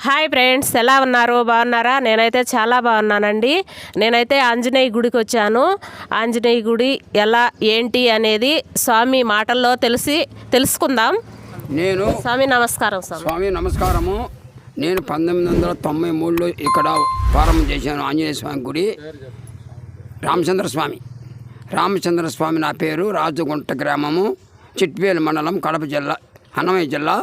Hi friends ఎలా ఉన్నారు? బాగున్నారా? నేనైతే చాలా బాగున్నానండి. నేనైతే ఆంజనేయ గుడికి వచ్చాను. ఆంజనేయ గుడి ఎలా ఏంటి అనేది స్వామి మాటల్లో తెలిసి తెలుసుకుందాం. నేను స్వామి నమస్కారం స్వామి. స్వామి నమస్కారము. నేను పంతొమ్మిది వందల తొంభై మూడులో ఇక్కడ ప్రారంభం చేశాను ఆంజనేయ స్వామి గుడి. రామచంద్ర స్వామి. రామచంద్ర స్వామి నా పేరు రాజగుంట గ్రామము చిట్వేలు మండలం కడప జిల్లా అన్నమయ్య జిల్లా.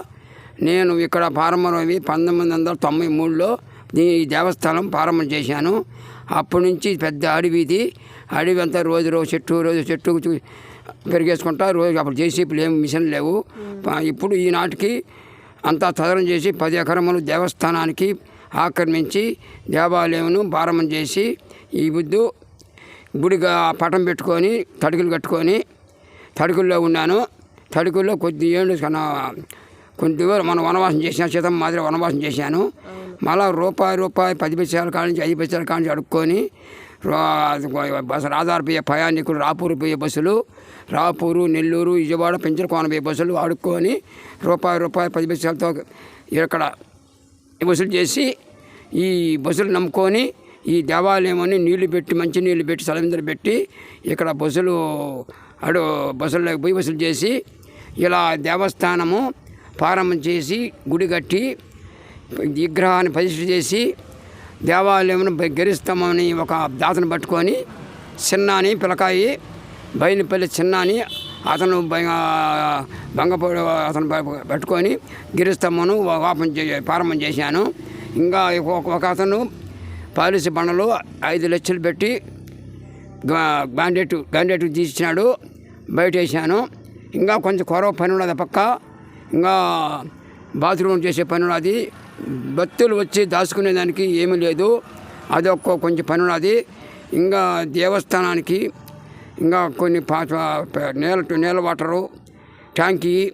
నేను ఇక్కడ ప్రారంభమయ్యి పంతొమ్మిది వందల తొంభై మూడులో ఈ దేవస్థానం ప్రారంభం చేశాను. అప్పటి నుంచి పెద్ద అడవిది అడవి అంతా రోజు రోజు చెట్టు రోజు చెట్టు పెరిగేసుకుంటా రోజు అప్పుడు జేసీపీలు ఏమి మిషన్ లేవు. ఇప్పుడు ఈనాటికి అంతా తదనం చేసి పది ఎకరములు దేవస్థానానికి ఆక్రమించి దేవాలయమును ప్రారంభం చేసి ఈ బుద్ధు గుడిగా పటం పెట్టుకొని తడుకులు కట్టుకొని తడుకుల్లో ఉన్నాను. తడుకుల్లో కొద్ది ఏళ్ళు రోజులు మనం వనవాసం చేసాను సీతమ్మ మాదిరి వనవాసం చేశాను. మళ్ళా రూపాయి రూపాయి పది పైసల కాడ నుంచి ఐదు పైసల కాడ నుంచి అడుక్కొని బస్సు రాదారు పోయే ప్రయాణికులు రాపూరు పోయే బస్సులు రాపూరు నెల్లూరు విజయవాడ పెంచలకోన పోయే బస్సులు అడుక్కొని రూపాయి రూపాయి పది పైసలతో ఇక్కడ వసూలు చేసి ఈ బస్సులు నమ్ముకొని ఈ దేవాలయమని నీళ్ళు పెట్టి మంచి నీళ్ళు పెట్టి సలమిందలు పెట్టి ఇక్కడ బస్సులు అడు బస్సుల్లోకి పోయి వసూలు చేసి ఇలా దేవస్థానము ప్రారంభం చేసి గుడి కట్టి విగ్రహాన్ని ప్రతిష్ఠ చేసి దేవాలయమును గెలుస్తామని ఒక దాతను పట్టుకొని చిన్నాని పిలకాయి బయలుపల్లి చిన్నాని అతను బంగపూడి అతను పట్టుకొని గిరిస్తంభను వాపం చే ప్రారంభం చేశాను. ఇంకా ఒక అతను పాలసీ బండలు ఐదు లక్షలు పెట్టి గ్యాండెట్ గ్యాండెట్ తీసినాడు బయట వేసాను ఇంకా కొంచెం కొరవ పని ఉన్నది పక్క. ఇంకా బాత్రూమ్ చేసే పని అది. భక్తులు వచ్చి దాచుకునేదానికి ఏమీ లేదు. అదొక కొంచెం పని ఉన్నది ఇంకా దేవస్థానానికి ఇంకా కొన్ని పాత నేల నేల వాటరు ట్యాంకీ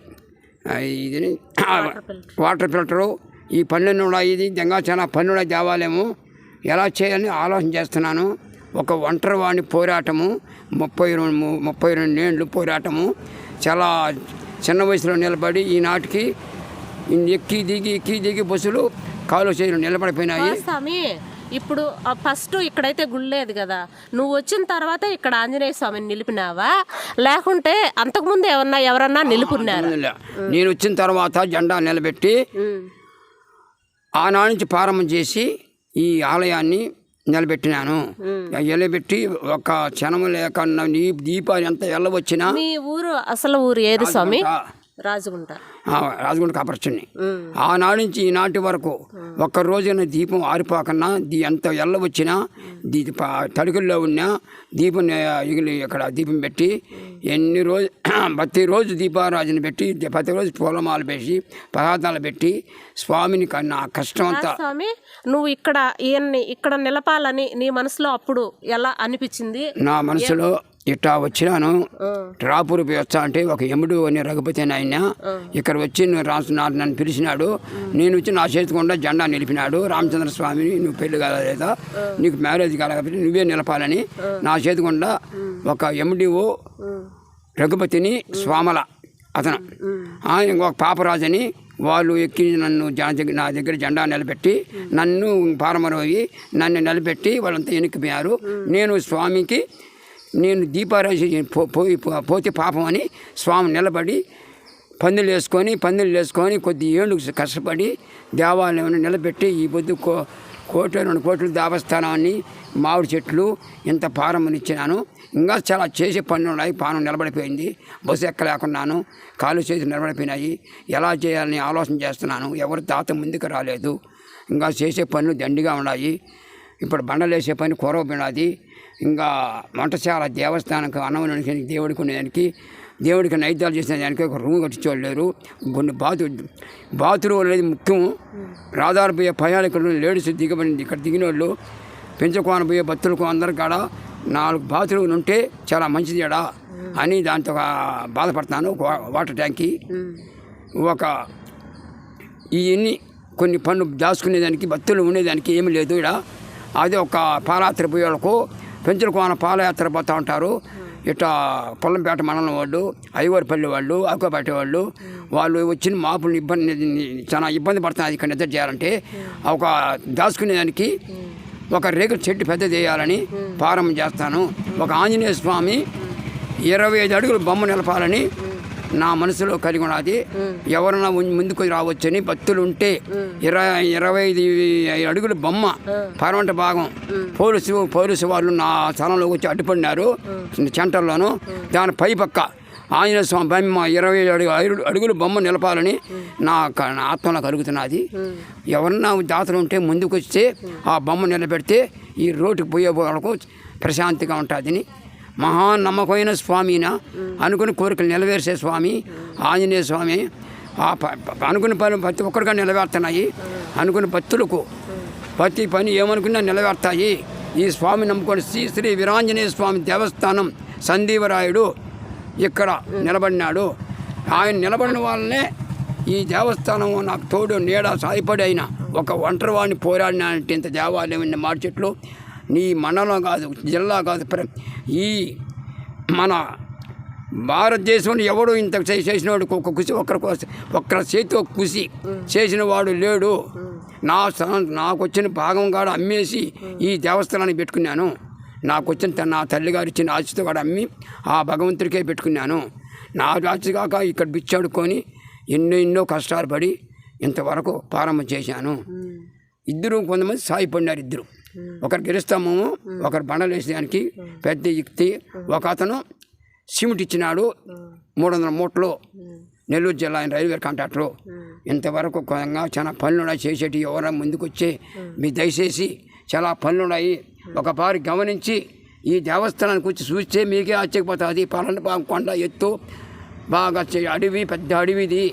ఇది వాటర్ ఫిల్టరు ఈ పన్నెండు ఉన్నాయి. ఇది ఇంకా చాలా పనులు దేవాలయము. ఎలా చేయాలని ఆలోచన చేస్తున్నాను. ఒక ఒంటరి వాడిని పోరాటము ముప్పై రెండు ముప్పై రెండు ఏళ్ళు పోరాటము. చాలా చిన్న వయసులో నిలబడి ఈనాటికి ఎక్కి దిగి ఎక్కి దిగి బస్సులు కాలు చేతులు నిలబడిపోయినాయి. స్వామి ఇప్పుడు ఫస్ట్ ఇక్కడైతే గుడి లేదు కదా. నువ్వు వచ్చిన తర్వాత ఇక్కడ ఆంజనేయ స్వామిని నిలిపినావా? లేకుంటే అంతకుముందు ఏమన్నా ఎవరన్నా నిలుపున్నారా? నేను వచ్చిన తర్వాత జెండా నిలబెట్టి ఆనాడు నుంచి ప్రారంభం చేసి ఈ ఆలయాన్ని నిలబెట్టినాను. నిలబెట్టి ఒక క్షణము లేక నీ దీపాన్ని ఎంత ఎల్లవచ్చినా మీ ఊరు అసలు ఊరు ఏది స్వామి? రాజగుంట ఆ, రాజగుండ కాపరచుని ఆనాడు నుంచి ఈనాటి వరకు ఒక్క రోజున దీపం ఆరిపోకన్నా దీ ఎంత ఎల్ల వచ్చినా దీ తడుకుల్లో ఉన్నా దీపం ఎగిలి ఇక్కడ దీపం పెట్టి ఎన్ని రోజు ప్రతి రోజు దీపారాజన పెట్టి ప్రతి రోజు పూలమాల పెట్టి పదార్థాలు పెట్టి స్వామిని కన్నా కష్టం అంతా స్వామి నువ్వు ఇక్కడ ఈయన్ని ఇక్కడ నిలపాలని నీ మనసులో అప్పుడు ఎలా అనిపించింది? నా మనసులో ఇట్టా వచ్చినాను రాపూర్ పోయి వచ్చా అంటే ఒక ఎముడు అని రఘుపతి అని ఆయన ఇక్కడ వచ్చి నువ్వు రాసు నా- నన్ను పిలిచినాడు. నేను వచ్చి నా చేతికుండా జెండా నిలిపినాడు. రామచంద్ర స్వామిని నువ్వు పెళ్ళి కాలేదా? నీకు మ్యారేజ్ కాలేకపోతే నువ్వే నిలపాలని నా చేతికుండా ఒక ఎండిఓ రఘుపతిని స్వామల అతను. ఆయన ఇంకొక పాపరాజని వాళ్ళు ఎక్కి నన్ను దగ్గర నా దగ్గర జెండా నిలబెట్టి నన్ను పారమరోగి నన్ను నిలబెట్టి వాళ్ళంతా వెనక్కిపోయారు నేను స్వామికి నేను దీపారాజు పో- పోయి పోతే పాపం అని స్వామి నిలబడి పందులు వేసుకొని పందులు వేసుకొని కొద్ది ఏళ్ళు కష్టపడి దేవాలయం నిలబెట్టి ఈ పొద్దు కో కోట్ల రెండు కోట్లు దేవస్థానాన్ని మామిడి చెట్లు ఇంత ఇచ్చినాను ఇంకా చాలా చేసే పనులు ఉన్నాయి. పానం నిలబడిపోయింది. బస్సు ఎక్కలేకున్నాను. కాలు చేతులు నిలబడిపోయినాయి. ఎలా చేయాలని ఆలోచన చేస్తున్నాను. ఎవరు తాత ముందుకు రాలేదు. ఇంకా చేసే పనులు దండిగా ఉన్నాయి. ఇప్పుడు బండలు వేసే పని కురవబడినది ఇంకా వంటశాల దేవస్థానానికి అన్నం వండుకొని దేవుడికి ఉండేదానికి దేవుడికి నైద్యాలు చేసిన దానికి ఒక రూమ్ కట్టించోలేరు కొన్ని బాతు బాత్రూమ్ అనేది ముఖ్యం. రాధారు పోయే ప్రయాణికులు లేడీస్ దిగబడింది ఇక్కడ దిగిన వాళ్ళు పెంచుకోన పోయే భక్తులకు అందరు కాడ నాలుగు బాత్రూములు ఉంటే చాలా మంచిది ఎడా అని దాంతో బాధపడతాను. వా- వాటర్ ట్యాంకి ఒక ఇవన్నీ కొన్ని పనులు దాచుకునేదానికి భక్తులు ఉండేదానికి ఏమీ లేదు ఇక్కడ అది ఒక పారాత్రి పోయే వాళ్ళకు పెంచుల కోన పాదయాత్ర పోతూ ఉంటారు. ఇట్లా పొల్లంపేట మండలం వాళ్ళు ఐవరపల్లి వాళ్ళు ఆకుపేట వాళ్ళు వాళ్ళు వచ్చిన మాపులు ఇబ్బంది చాలా ఇబ్బంది పడుతున్నారు ఇక్కడ నిద్ర చేయాలంటే. ఒక దాచుకునే దానికి ఒక రేకుల చెట్టు పెద్ద చేయాలని ప్రారంభం చేస్తాను. ఒక ఆంజనేయ స్వామి ఇరవై ఐదు అడుగులు బొమ్మ నిలపాలని నా మనసులో కలిగి ఉన్నది. ఎవరన్నా ముందుకు రావచ్చని భక్తులు ఉంటే ఇరవై ఇరవై ఐదు అడుగుల బొమ్మ పరవంట భాగం పోలీసు పోలీసు వాళ్ళు నా స్థలంలోకి వచ్చి అడ్డుపడినారు సెంటర్లోను. దాని పై పక్క ఆంజనేయ స్వామి బొమ్మ ఇరవై అడుగు ఐదు అడుగులు బొమ్మ నిలపాలని నా నా ఆత్మలో కలుగుతున్నది. ఎవరన్నా దాతలు ఉంటే ముందుకు వస్తే ఆ బొమ్మ నిలబెడితే ఈ రోడ్డుకు పోయే వాళ్ళకు ప్రశాంతిగా ఉంటుందని మహా నమ్మకమైన స్వామిన? అనుకుని కోరికలు నెరవేర్చే స్వామి ఆంజనేయ స్వామి ఆ ప- అనుకున్న పని ప్రతి ఒక్కరిగా నిలబెడుతున్నాయి అనుకున్న భక్తులకు ప్రతి పని ఏమనుకున్నా నిలబెడతాయి ఈ స్వామి నమ్ముకొని శ్రీ శ్రీ వీరాంజనేయ స్వామి దేవస్థానం సందీవరాయుడు ఇక్కడ నిలబడినాడు. ఆయన నిలబడిన వాళ్ళనే ఈ దేవస్థానం నాకు తోడు నీడ సాయపడి అయిన ఒక ఒంటరి వాడిని పోరాడినంత ఇంత దేవాలయం మార్చెట్లు నీ మండలం కాదు జిల్లా కాదు ప్ర- ఈ మన భారతదేశంలో ఎవడు ఇంత చేసినవాడు ఒక కుసి ఒక్కరి కోసం ఒక్కరి చేతితో కుసి చేసిన వాడు లేడు. నా నాకు వచ్చిన భాగం కాడ అమ్మేసి ఈ దేవస్థానానికి పెట్టుకున్నాను. నాకు వచ్చిన నా తల్లిగారు ఇచ్చిన ఆశతో కూడా అమ్మి ఆ భగవంతుడికే పెట్టుకున్నాను. నా ఆశ కాక ఇక్కడ బిచ్చాడుకొని ఎన్నో ఎన్నో కష్టాలు పడి ఇంతవరకు ప్రారంభం చేశాను. ఇద్దరు కొంతమంది సాయపడినారు ఇద్దరు. ఒకరు గెలుస్తాము ఒకరు బండలు వేసేదానికి పెద్ద యుక్తి ఒక అతను సిమెంట్ ఇచ్చినాడు మూడు వందల మూటలు నెల్లూరు జిల్లా ఆయన రైల్వే కాంట్రాక్టర్ ఇంతవరకు కొంచెంగా చాలా పనులు ఉన్నాయి చేసేటి ఎవరైనా ముందుకు వచ్చి మీ దయచేసి చాలా పనులు ఉన్నాయి. ఒక పారి గమనించి ఈ దేవస్థానానికి వచ్చి చూస్తే మీకే ఆశ్చర్యపోతుంది. పలానా కొండ ఎత్తు బాగా అడవి పెద్ద అడవిది.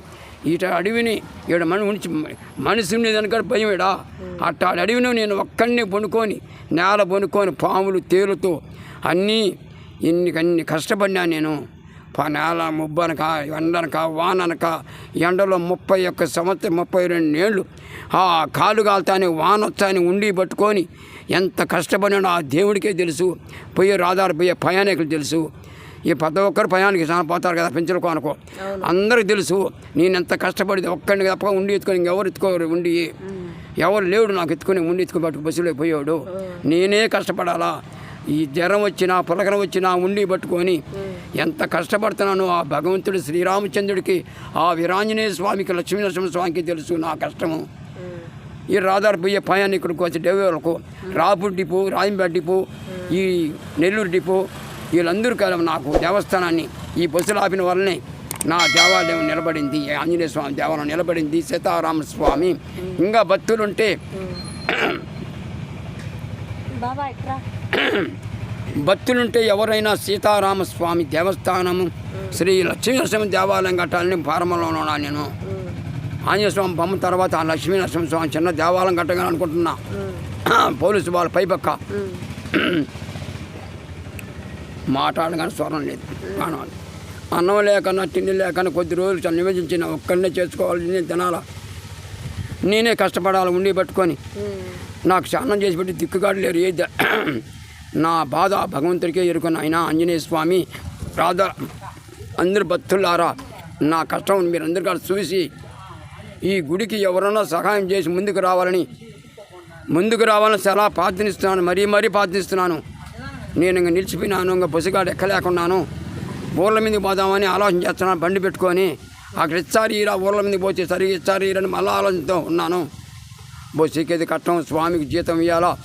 ఇట అడవిని ఈడ మన ఉంచి మనిషి ఉండేదానికాడ భయం ఈడ అట్ట అడవిని నేను ఒక్కడిని పొనుకొని నేల పొనుకొని పాములు తేలుతూ అన్నీ ఇన్ని అన్ని కష్టపడినా నేను. నేల ముబ్బనక ఎండనక వాననక ఎండలో ముప్పై ఒక్క సంవత్సరం ముప్పై రెండు ఏళ్ళు ఆ కాలు కాలుతాని వాన వచ్చాని ఉండి పట్టుకొని ఎంత కష్టపడినా ఆ దేవుడికే తెలుసు. పోయే రాదారు పోయే ప్రయాణికులు తెలుసు. ఈ ప్రతి ఒక్కరు ప్రయాణికి పోతారు కదా పెంచుల కొనకు అందరికి తెలుసు నేను ఎంత కష్టపడి ఒక్కడిని తప్ప ఉండి ఎత్తుకొని ఇంకెవరు ఎత్తుకోరు ఉండి. ఎవరు లేడు నాకు ఎత్తుకొని ఉండి ఎత్తుకొని పట్టుకు బస్సులో పోయాడు నేనే కష్టపడాలా? ఈ జ్వరం వచ్చినా పులకన వచ్చినా ఉండి పట్టుకొని ఎంత కష్టపడుతున్నానో ఆ భగవంతుడు శ్రీరామచంద్రుడికి ఆ వీరాంజనేయ స్వామికి లక్ష్మీనరసింహ స్వామికి తెలుసు నా కష్టము. ఈ రాదారు పోయే ప్రయాణికులకు వచ్చి డెవలకు రాపూర్ డిపో రాజంపేట డిపో ఈ నెల్లూరు డిపో వీళ్ళందరూ కాలం నాకు దేవస్థానాన్ని ఈ బస్సులు ఆపిన వల్లనే నా దేవాలయం నిలబడింది ఆంజనేయ స్వామి దేవాలయం నిలబడింది సీతారామ స్వామి ఇంకా భక్తులుంటే భక్తులుంటే ఎవరైనా సీతారామ స్వామి దేవస్థానము శ్రీ లక్ష్మీనరసింహ దేవాలయం కట్టాలని ప్రారంభంలో ఉన్నా నేను? ఆంజనేయ స్వామి బొమ్మ తర్వాత ఆ లక్ష్మీనరసింహ స్వామి చిన్న దేవాలయం కట్టగానే అనుకుంటున్నా. పోలీసు వాళ్ళ పైపక్క మాట్లాడగానే స్వరం లేదు. కానవాలి అన్నం లేకన్నా తిండి లేకన్నా కొద్ది రోజులు చాలా నివేదించిన ఒక్కడనే చేసుకోవాలి నేను తినాలా? నేనే కష్టపడాలి ఉండి పట్టుకొని. నాకు స్నానం చేసి పెట్టి దిక్కుగాడు లేరు. ఏ నా బాధ భగవంతుడికే ఎరుకున్న ఆయన ఆంజనేయ స్వామి రాధా అందరు భక్తులారా నా కష్టం మీరు అందరు కూడా చూసి ఈ గుడికి ఎవరన్నా సహాయం చేసి ముందుకు రావాలని ముందుకు రావాలని చాలా ప్రార్థనిస్తున్నాను మరీ మరీ ప్రార్థిస్తున్నాను. నేను ఇంక నిలిచిపోయినాను ఇంకా బుసగాడు ఎక్కలేకున్నాను. ఊర్ల మీదకి పోదామని ఆలోచన చేస్తున్నాను బండి పెట్టుకొని. అక్కడ ఇచ్చారు ఈరా ఊర్ల మీదకి పోతే సరిగ్గా ఇచ్చారు ఈరని మళ్ళీ ఆలోచనతో ఉన్నాను. బస్సుకి కట్టం స్వామికి జీతం ఇవ్వాలా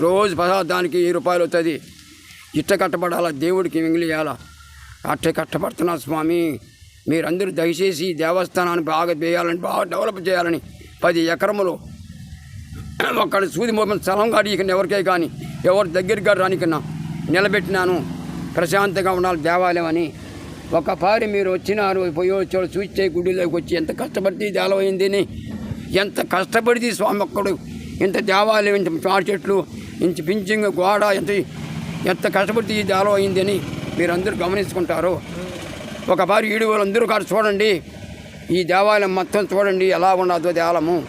రోజు పదార్థానికి వెయ్యి రూపాయలు అవుతుంది ఇట్ట కట్టబడాలా? దేవుడికి మింగిలియాలా అట్టే కట్టబడుతున్నా స్వామి. మీరందరూ దయచేసి ఈ దేవస్థానాన్ని బాగా చేయాలని బాగా డెవలప్ చేయాలని పది ఎకరములు ఒక్కడ సూది మోపం స్థలం కాదు ఎవరికే కానీ ఎవరి దగ్గరికి కాదు రానికన్నా. నిలబెట్టినాను. ప్రశాంతంగా ఉండాలి దేవాలయం అని. ఒకపారి మీరు వచ్చినారు పోయి వచ్చాడు చూచే గుడిలోకి వచ్చి ఎంత కష్టపడితే దేవాలయం అని. ఎంత కష్టపడితే స్వామి ఒక్కడు ఇంత దేవాలయం ఇంత మాడి చెట్లు ఇంత పింఛింగ్ గోడ ఎంత ఎంత కష్టపడితే ఈ దేవాలయం అయిందని మీరందరూ గమనించుకుంటారు. ఒకపారి ఈడు వాళ్ళందరూ కాదు చూడండి. ఈ దేవాలయం మొత్తం చూడండి ఎలా ఉండదు దేవాలయము.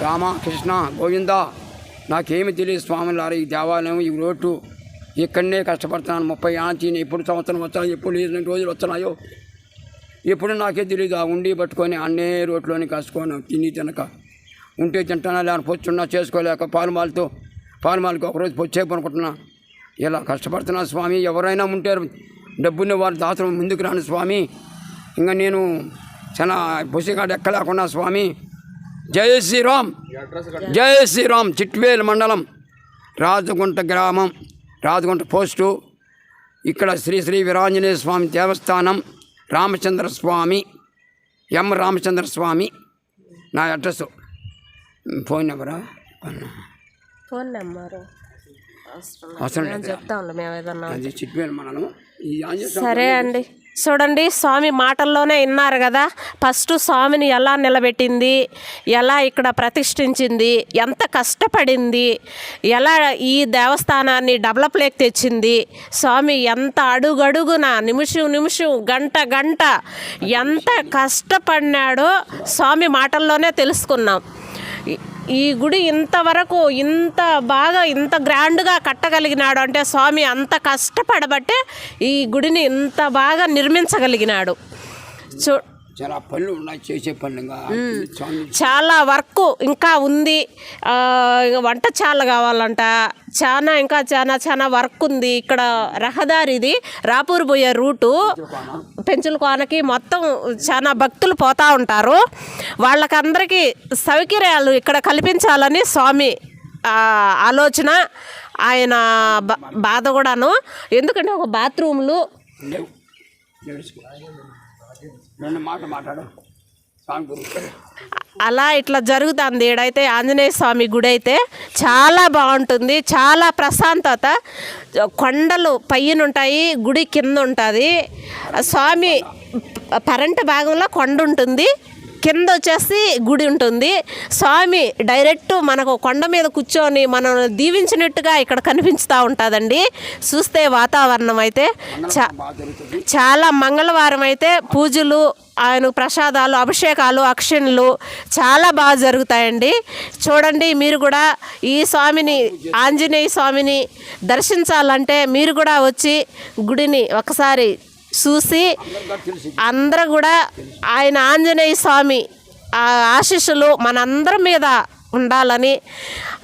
రామ కృష్ణ గోవిందా. నాకేమి తెలియదు స్వామిలారా ఈ దేవాలయం ఈ రోడ్డు. ఇక్కడనే కష్టపడుతున్నాను. ముప్పై ఆంచి ఎప్పుడు సంవత్సరం వస్తాను ఎప్పుడు ఎన్ని రోజులు వస్తున్నాయో ఎప్పుడు నాకే తెలియదు. ఆ ఉండి పట్టుకొని అన్నే రోడ్లోని కసుకొని తిని తినక. ఉంటే తింటానా లేని పొచ్చున్నా చేసుకోలేక పాలుమాలతో పాలుమాలకి ఒకరోజు పొచ్చేపు అనుకుంటున్నా. ఇలా కష్టపడుతున్నా స్వామి. ఎవరైనా ఉంటే డబ్బున్న వారు దాతలు ముందుకు రాను స్వామి. ఇంకా నేను చాలా బుసిగా ఎక్కలేకున్నా స్వామి. జై శ్రీరామ్. జై శ్రీరామ్ చిట్వేలు మండలం రాజగుంట గ్రామం రాజగుంట పోస్టు. ఇక్కడ శ్రీ శ్రీ వీరాంజనేయ స్వామి దేవస్థానం రామచంద్ర స్వామి ఎం రామచంద్ర స్వామి. నా అడ్రస్ ఫోన్ నెంబరా? Phone number. అవసరం స్వామి సరే అండి. చూడండి స్వామి మాటల్లోనే విన్నారు కదా ఫస్ట్ స్వామిని ఎలా నిలబెట్టింది ఎలా ఇక్కడ ప్రతిష్ఠించింది ఎంత కష్టపడింది ఎలా ఈ దేవస్థానాన్ని డెవలప్లోకి తెచ్చింది స్వామి ఎంత అడుగడుగున నిమిషం నిమిషం గంట గంట ఎంత కష్టపడినాడో స్వామి మాటల్లోనే తెలుసుకున్నాం. ఈ- గుడి ఇంతవరకు ఇంత బాగా ఇంత గ్రాండ్గా కట్టగలిగినాడు. అంటే స్వామి అంత కష్టపడబట్టే ఈ గుడిని ఇంత బాగా నిర్మించగలిగినాడు. చూ చాలా పనులు ఉన్నాయి చేసే చాలా. వర్క్ ఇంకా ఉంది. ఆ, వంటశాల కావాలంట. చాలా ఇంకా చాలా చాలా వర్క్ ఉంది. ఇక్కడ రహదారిది రాపూర్ పోయే రూటు. పెంచుల కోనకి మొత్తం చాలా భక్తులు పోతూ ఉంటారు. వాళ్ళకందరికీ సౌకర్యాలు ఇక్కడ కల్పించాలని స్వామి ఆలోచన. ఆయన బ- బాధ కూడాను. ఎందుకంటే ఒక బాత్రూమ్లు. రెండు మాట మాట్లాడు స్వామి అలా ఇట్లా జరుగుతుంది ఈడైతే ఆంజనేయ స్వామి గుడి అయితే చాలా బాగుంటుంది చాలా ప్రశాంతత కొండలు పైన ఉంటాయి గుడి కింద ఉంటుంది స్వామి పరంట భాగంలో కొండ ఉంటుంది కింద వచ్చేసి గుడి ఉంటుంది. స్వామి డైరెక్ట్ మనకు కొండ మీద కూర్చొని మనం దీవించినట్టుగా ఇక్కడ కనిపిస్తూ ఉంటుందండి. చూస్తే వాతావరణం అయితే చా చాలా మంగళవారం అయితే పూజలు ఆయన ప్రసాదాలు అభిషేకాలు అక్షిణలు చాలా బాగా జరుగుతాయండి. చూడండి మీరు కూడా ఈ స్వామిని ఆంజనేయ స్వామిని దర్శించాలంటే మీరు కూడా వచ్చి గుడిని ఒకసారి చూసి అందరూ కూడా ఆయన ఆంజనేయ స్వామి ఆ ఆశీస్సులు మనందరి మీద ఉండాలని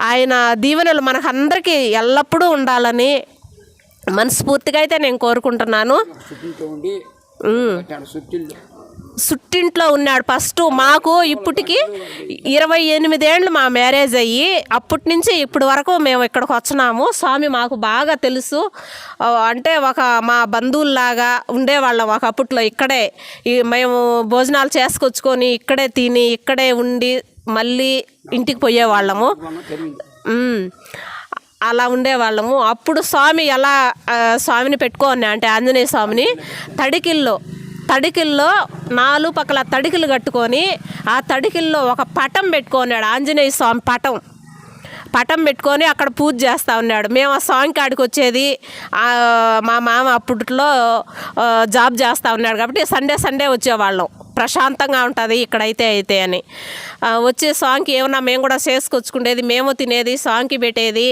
ఆయన దీవెనలు మనకందరికీ ఎల్లప్పుడూ ఉండాలని మనస్ఫూర్తిగా అయితే నేను కోరుకుంటున్నాను. సుట్టింట్లో ఉన్నాడు. ఫస్ట్ మాకు ఇప్పటికి ఇరవై ఎనిమిదేళ్ళు మా మ్యారేజ్ అయ్యి అప్పటి నుంచి ఇప్పటి వరకు మేము ఇక్కడికి వచ్చినాము. స్వామి మాకు బాగా తెలుసు. అంటే ఒక మా బంధువుల్లాగా ఉండేవాళ్ళం ఒక అప్పట్లో ఇక్కడే మేము భోజనాలు చేసుకొచ్చుకొని ఇక్కడే తిని ఇక్కడే ఉండి మళ్ళీ ఇంటికి పోయేవాళ్ళము. అలా ఉండేవాళ్ళము. అప్పుడు స్వామి ఎలా స్వామిని పెట్టుకోని అంటే ఆంజనేయ స్వామిని తడికిల్లో తడికిల్లో నాలుగు పక్కల తడికిలు కట్టుకొని ఆ తడికిల్లో ఒక పటం పెట్టుకున్నాడు ఆంజనేయ స్వామి పటం. పటం పెట్టుకొని అక్కడ పూజ చేస్తూ ఉన్నాడు. మేము ఆ స్వామి కాడికి వచ్చేది మా మామ అప్పట్లో జాబ్ చేస్తూ ఉన్నాడు కాబట్టి సండే సండే వచ్చేవాళ్ళం. ప్రశాంతంగా ఉంటుంది ఇక్కడైతే అయితే అని. వచ్చే స్వామికి ఏమన్నా మేము కూడా చేసుకొచ్చుకునేది మేము తినేది స్వామికి పెట్టేది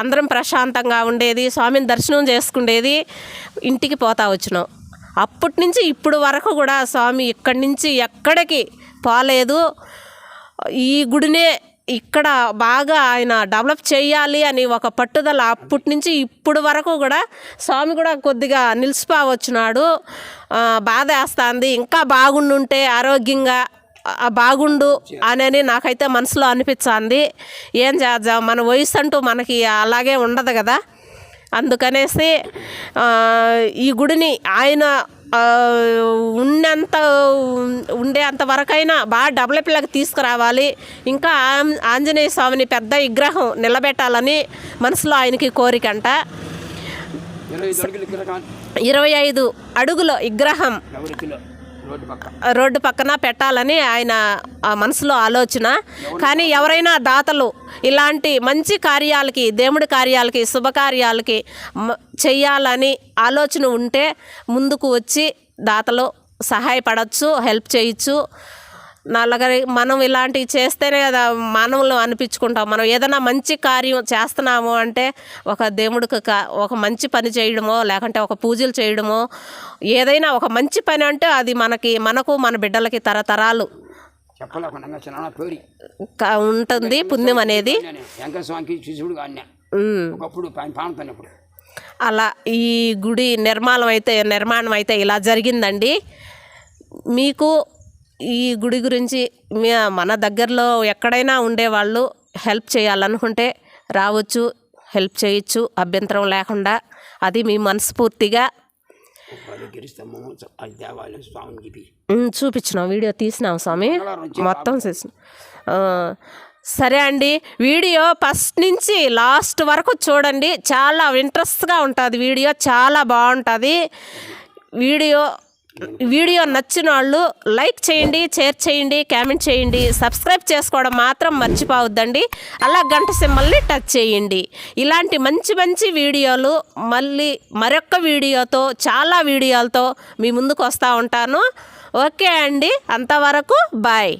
అందరం ప్రశాంతంగా ఉండేది స్వామిని దర్శనం చేసుకునేది ఇంటికి పోతా వచ్చినాం. అప్పటి నుంచి ఇప్పుడు వరకు కూడా స్వామి ఇక్కడి నుంచి ఎక్కడికి పోలేదు. ఈ గుడినే ఇక్కడ బాగా ఆయన డెవలప్ చేయాలి అని ఒక పట్టుదల అప్పటి నుంచి ఇప్పుడు వరకు కూడా స్వామి కూడా కొద్దిగా నిలిచిపోవచ్చున్నాడు బాధ వేస్తుంది. ఇంకా బాగుండుంటే ఆరోగ్యంగా బాగుండు అని నాకైతే మనసులో అనిపించింది ఏం చేద్దాం? మన వయసు అంటూ మనకి అలాగే ఉండదు కదా. అందుకనేసి ఈ గుడిని ఆయన ఉన్నంత ఉండేంత వరకైనా బాగా డెవలప్లోకి తీసుకురావాలి. ఇంకా ఆంజనేయ స్వామిని పెద్ద విగ్రహం నిలబెట్టాలని మనసులో ఆయనకి కోరికంట. ఇరవై ఐదు అడుగులు ఇక్కడ కాదు. ఇరవై ఐదు అడుగుల విగ్రహం. రోడ్డు పక్కన పెట్టాలని ఆయన మనసులో ఆలోచన. కానీ ఎవరైనా దాతలు ఇలాంటి మంచి కార్యాలకి దేవుడి కార్యాలకి శుభకార్యాలకి చేయాలని చెయ్యాలని ఆలోచన ఉంటే ముందుకు వచ్చి దాతలు సహాయపడవచ్చు హెల్ప్ చేయొచ్చు. నల్లగరి మనం ఇలాంటివి చేస్తేనే కదా మనములు అనిపించుకుంటాం. మనం ఏదైనా మంచి కార్యం చేస్తున్నాము అంటే ఒక దేవుడికి కా- ఒక మంచి పని చేయడమో లేకంటే ఒక పూజలు చేయడమో ఏదైనా ఒక మంచి పని అంటే అది మనకి మనకు మన బిడ్డలకి తరతరాలు. ఉంటుంది పుణ్యం అనేది. అలా ఈ గుడి నిర్మాణం అయితే నిర్మాణం అయితే ఇలా జరిగిందండి. మీకు ఈ గుడి గురించి మన దగ్గరలో ఎక్కడైనా ఉండేవాళ్ళు హెల్ప్ చేయాలనుకుంటే రావచ్చు హెల్ప్ చేయొచ్చు అభ్యంతరం లేకుండా. అది మీ మనస్ఫూర్తిగా. చూపించినాం వీడియో తీసినాం స్వామి. మొత్తం చేసినాం. సరే అండి వీడియో ఫస్ట్ నుంచి లాస్ట్ వరకు చూడండి. చాలా ఇంట్రెస్ట్గా ఉంటుంది వీడియో చాలా బాగుంటుంది. వీడియో వీడియో నచ్చిన వాళ్ళు లైక్ చేయండి షేర్ చేయండి కామెంట్ చేయండి. సబ్స్క్రైబ్ చేసుకోవడం మాత్రం మర్చిపోవద్దండి. అలా గంట సింబల్ని టచ్ చేయండి. ఇలాంటి మంచి మంచి వీడియోలు మళ్ళీ మరొక్క వీడియోతో చాలా వీడియోలతో మీ ముందుకు వస్తూ ఉంటాను. ఓకే అండి. అంతవరకు బాయ్.